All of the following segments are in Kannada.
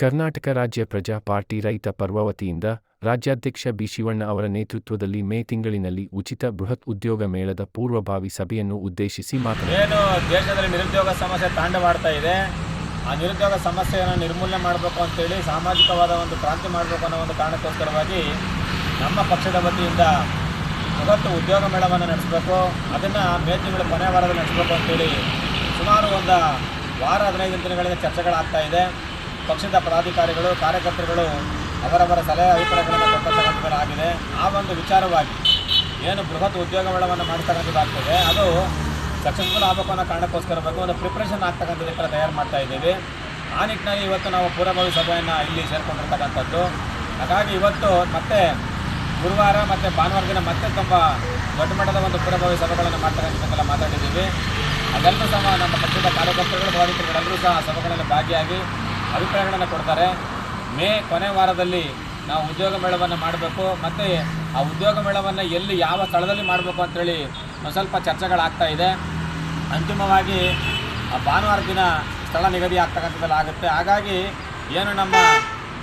ಕರ್ನಾಟಕ ರಾಜ್ಯ ಪ್ರಜಾ ಪಾರ್ಟಿ ರೈತ ಪರ್ವ ವತಿಯಿಂದ ರಾಜ್ಯಾಧ್ಯಕ್ಷ ಬಿಶಿವಣ್ಣ ಅವರ ನೇತೃತ್ವದಲ್ಲಿ ಮೇ ತಿಂಗಳಿನಲ್ಲಿ ಉಚಿತ ಬೃಹತ್ ಉದ್ಯೋಗ ಮೇಳದ ಪೂರ್ವಭಾವಿ ಸಭೆಯನ್ನು ಉದ್ದೇಶಿಸಿ ಏನು ದೇಶದಲ್ಲಿ ನಿರುದ್ಯೋಗ ಸಮಸ್ಯೆ ತಾಂಡವಾಡ್ತಾ ಇದೆ? ಆ ನಿರುದ್ಯೋಗ ಸಮಸ್ಯೆಯನ್ನು ನಿರ್ಮೂಲನೆ ಮಾಡಬೇಕು ಅಂತೇಳಿ ಸಾಮಾಜಿಕವಾದ ಒಂದು ಕ್ರಾಂತಿ ಮಾಡಬೇಕು ಅನ್ನೋ ಒಂದು ಕಾರಣಕ್ಕೋಸ್ಕರವಾಗಿ ನಮ್ಮ ಪಕ್ಷದ ವತಿಯಿಂದ ಇವತ್ತು ಉದ್ಯೋಗ ಮೇಳವನ್ನು ನಡೆಸಬೇಕು. ಅದನ್ನು ಮೇ ತಿಂಗಳ ಕೊನೆ ವಾರದಲ್ಲಿ ನಡೆಸಬೇಕು ಅಂತೇಳಿ ಸುಮಾರು ಒಂದು ವಾರ ಹದಿನೈದು ದಿನಗಳಿಂದ ಚರ್ಚೆಗಳಾಗ್ತಾ ಇದೆ. ಪಕ್ಷದ ಪದಾಧಿಕಾರಿಗಳು, ಕಾರ್ಯಕರ್ತರುಗಳು ಅವರವರ ಸಲಹೆ ಅಭಿಪ್ರಾಯಗಳನ್ನು ಕೊಟ್ಟತಕ್ಕಂಥದ್ದಾಗಿದೆ ಆ ಒಂದು ವಿಚಾರವಾಗಿ ಏನು ಬೃಹತ್ ಉದ್ಯೋಗ ಮೇಳವನ್ನು ಮಾಡ್ತಕ್ಕಂಥದ್ದಾಗ್ತದೆ ಅದು ಸಕ್ಸಸ್ಫುಲ್ ಆಗಬೇಕು ಅನ್ನೋ ಬೇಕು. ಒಂದು ಪ್ರಿಪ್ರೇಷನ್ ಆಗ್ತಕ್ಕಂಥದ್ದು ಕೂಡ ತಯಾರು ಮಾಡ್ತಾ ಇದ್ದೀವಿ. ಆ ನಿಟ್ಟಿನಲ್ಲಿ ಇವತ್ತು ನಾವು ಪೂರ್ವಭಾವಿ ಸಭೆಯನ್ನು ಇಲ್ಲಿ ಸೇರ್ಕೊಂಡಿರ್ತಕ್ಕಂಥದ್ದು. ಹಾಗಾಗಿ ಇವತ್ತು ಮತ್ತೆ ಗುರುವಾರ ಮತ್ತು ಭಾನುವಾರ ದಿನ ಮತ್ತೆ ತುಂಬ ದೊಡ್ಡ ಮಟ್ಟದ ಒಂದು ಪೂರ್ವಭಾವಿ ಸಭೆಗಳನ್ನು ಮಾಡ್ತಕ್ಕಂಥದ್ದೆಲ್ಲ ಮಾತಾಡಿದ್ದೀವಿ. ಅದೆಲ್ಲರೂ ಸಹ ನಮ್ಮ ಪಕ್ಷದ ಕಾರ್ಯಕರ್ತರುಗಳು, ಪದಾಧಿಕಾರಿಗಳೆಲ್ಲರೂ ಸಹ ಸಭೆಗಳಲ್ಲಿ ಭಾಗಿಯಾಗಿ ಅಭಿಪ್ರಾಯಗಳನ್ನು ಕೊಡ್ತಾರೆ. ಮೇ ಕೊನೆ ವಾರದಲ್ಲಿ ನಾವು ಉದ್ಯೋಗ ಮೇಳವನ್ನು ಮಾಡಬೇಕು. ಮತ್ತು ಆ ಉದ್ಯೋಗ ಮೇಳವನ್ನು ಎಲ್ಲಿ ಯಾವ ಸ್ಥಳದಲ್ಲಿ ಮಾಡಬೇಕು ಅಂತೇಳಿ ಒಂದು ಸ್ವಲ್ಪ ಚರ್ಚೆಗಳಾಗ್ತಾ ಇದೆ. ಅಂತಿಮವಾಗಿ ಭಾನುವಾರ ದಿನ ಸ್ಥಳ ನಿಗದಿ ಆಗ್ತಕ್ಕಂಥದ್ದೆಲ್ಲ ಆಗುತ್ತೆ. ಹಾಗಾಗಿ ಏನು ನಮ್ಮ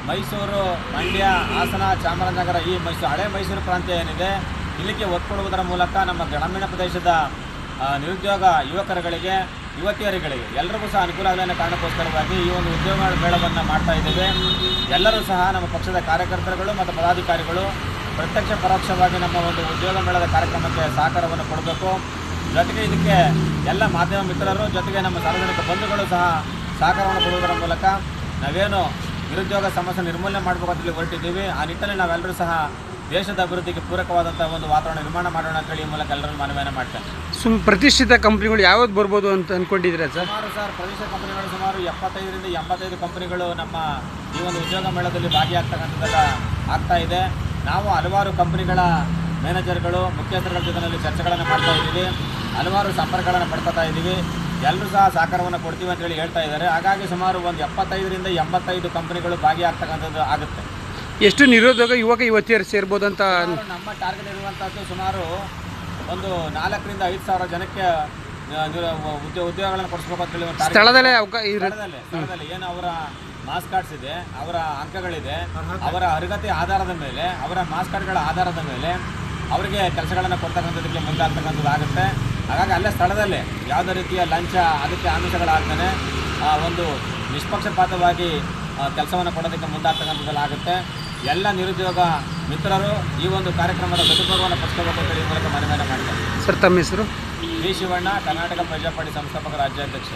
ಮೈಸೂರು ಮಂಡ್ಯ, ಹಾಸನ, ಚಾಮರಾಜನಗರ ಈ ಮೈಸೂರು ಹಳೆ ಮೈಸೂರು ಪ್ರಾಂತ್ಯ ಏನಿದೆ, ಇಲ್ಲಿಗೆ ಒತ್ತು ಮೂಲಕ ನಮ್ಮ ಗ್ರಾಮೀಣ ಪ್ರದೇಶದ ನಿರುದ್ಯೋಗ ಯುವಕರುಗಳಿಗೆ ಯುವತಿಯರುಗಳಿಗೆ ಎಲ್ಲರಿಗೂ ಸಹ ಅನುಕೂಲ ಆಗಲಿ ಅನ್ನೋ ಕಾರಣಕ್ಕೋಸ್ಕರವಾಗಿ ಈ ಒಂದು ಉದ್ಯೋಗ ಮೇಳವನ್ನು ಮಾಡ್ತಾ ಇದ್ದೇವೆ. ಎಲ್ಲರೂ ಸಹ ನಮ್ಮ ಪಕ್ಷದ ಕಾರ್ಯಕರ್ತರುಗಳು ಮತ್ತು ಪದಾಧಿಕಾರಿಗಳು ಪ್ರತ್ಯಕ್ಷ ಪರೋಕ್ಷವಾಗಿ ನಮ್ಮ ಒಂದು ಉದ್ಯೋಗ ಮೇಳದ ಕಾರ್ಯಕ್ರಮಕ್ಕೆ ಸಹಕಾರವನ್ನು ಕೊಡಬೇಕು. ಜೊತೆಗೆ ಇದಕ್ಕೆ ಎಲ್ಲ ಮಾಧ್ಯಮ ಮಿತ್ರರು, ಜೊತೆಗೆ ನಮ್ಮ ಸಾರ್ವಜನಿಕ ಬಂಧುಗಳು ಸಹ ಸಹಕಾರವನ್ನು ಕೊಡುವುದರ ಮೂಲಕ ನಾವೇನು ನಿರುದ್ಯೋಗ ಸಮಸ್ಯೆ ನಿರ್ಮೂಲನೆ ಮಾಡಬೇಕು ಅಂತೇಳಿ ಹೊರಟಿದ್ದೀವಿ. ಆ ನಿಟ್ಟಿನಲ್ಲಿ ನಾವೆಲ್ಲರೂ ಸಹ ದೇಶದ ಅಭಿವೃದ್ಧಿಗೆ ಪೂರಕವಾದಂಥ ಒಂದು ವಾತಾವರಣ ನಿರ್ಮಾಣ ಮಾಡೋಣ ಅಂತೇಳಿ ಈ ಮೂಲಕ ಎಲ್ಲರೂ ಮನವಿಯನ್ನು ಮಾಡ್ತೇನೆ. ಸುಮ್ ಪ್ರತಿಷ್ಠಿತ ಕಂಪ್ನಿಗಳು ಯಾವ್ದು ಬರ್ಬೋದು ಅಂತ ಅನ್ಕೊಂಡಿದ್ರೆ ಸರ್? ಸುಮಾರು ಸರ್ ಪ್ರದೇಶ ಕಂಪನಿಗಳು ಸುಮಾರು ಎಪ್ಪತ್ತೈದರಿಂದ ಎಂಬತ್ತೈದು ಕಂಪನಿಗಳು ನಮ್ಮ ಈ ಒಂದು ಉದ್ಯೋಗ ಮೇಳದಲ್ಲಿ ಭಾಗಿಯಾಗ್ತಕ್ಕಂಥದ್ದೆಲ್ಲ ಆಗ್ತಾ ಇದೆ. ನಾವು ಹಲವಾರು ಕಂಪನಿಗಳ ಮ್ಯಾನೇಜರ್ಗಳು ಮುಖ್ಯಸ್ಥರುಗಳ ಜೊತೆಯಲ್ಲಿ ಚರ್ಚೆಗಳನ್ನು ಮಾಡ್ತಾ ಇದ್ದೀವಿ. ಹಲವಾರು ಸಂಪರ್ಕಗಳನ್ನು ಪಡ್ಕೊತಾ ಇದ್ದೀವಿ. ಎಲ್ಲರೂ ಸಹ ಸಹಕಾರವನ್ನು ಕೊಡ್ತೀವಿ ಅಂತೇಳಿ ಹೇಳ್ತಾ ಇದ್ದಾರೆ. ಹಾಗಾಗಿ ಸುಮಾರು ಒಂದು ಎಪ್ಪತ್ತೈದರಿಂದ ಎಂಬತ್ತೈದು ಕಂಪನಿಗಳು ಭಾಗಿಯಾಗ್ತಕ್ಕಂಥದ್ದು ಆಗುತ್ತೆ. ಎಷ್ಟು ನಿರುದ್ಯೋಗ ಯುವಕ ಯುವತಿಯರು ಸೇರ್ಬೋದು ಅಂತ ನಮ್ಮ ಟಾರ್ಗೆಟ್ ಇರುವಂಥದ್ದು ಸುಮಾರು ಒಂದು ನಾಲ್ಕರಿಂದ ಐದು ಸಾವಿರ ಜನಕ್ಕೆ ಉದ್ಯೋಗ ಉದ್ಯೋಗಗಳನ್ನು ಕೊಡಿಸ್ಬೇಕು ಒಂದು target ಸ್ಥಳದಲ್ಲೇ ಸ್ಥಳದಲ್ಲೇ ಸ್ಥಳದಲ್ಲಿ. ಏನು ಅವರ ಮಾಸ್ ಕಾರ್ಡ್ಸ್ ಇದೆ ಅವರ ಅಂಕಗಳಿದೆ ಅವರ ಅರ್ಹತೆ ಆಧಾರದ ಮೇಲೆ ಅವರ ಮಾಸ್ ಕಾರ್ಡ್ಗಳ ಆಧಾರದ ಮೇಲೆ ಅವರಿಗೆ ಕೆಲಸಗಳನ್ನು ಕೊಡ್ತಕ್ಕಂಥದ್ದಕ್ಕೆ ಮುಂದಾಗ್ತಕ್ಕಂಥದ್ದು ಆಗುತ್ತೆ. ಹಾಗಾಗಿ ಅಲ್ಲೇ ಸ್ಥಳದಲ್ಲೇ ಯಾವುದೇ ರೀತಿಯ ಲಂಚ ಅದಕ್ಕೆ ಆಮಿಷಗಳಾಗ್ತಾನೆ ಒಂದು ನಿಷ್ಪಕ್ಷಪಾತವಾಗಿ ಕೆಲಸವನ್ನು ಕೊಡೋದಕ್ಕೆ ಮುಂದಾಗ್ತಕ್ಕಂಥದ್ದೆಲ್ಲ ಆಗುತ್ತೆ. ಎಲ್ಲ ನಿರುದ್ಯೋಗ ಮಿತ್ರರು ಈ ಒಂದು ಕಾರ್ಯಕ್ರಮದ ಸದುಪಯೋಗವನ್ನು ಪಡಿಸ್ಕೋಬೇಕು ಅಂತೇಳಿ ಮೂಲಕ ಮನವಿಯನ್ನು ಮಾಡ್ತಾರೆ ಸರ್ ತಮ್ಮ ಹೆಸರು? ವಿ ಶಿವಣ್ಣ ಕರ್ನಾಟಕ ಪ್ರಜಾಪಾಡಿ ಸಂಸ್ಥಾಪಕ ರಾಜ್ಯಾಧ್ಯಕ್ಷ.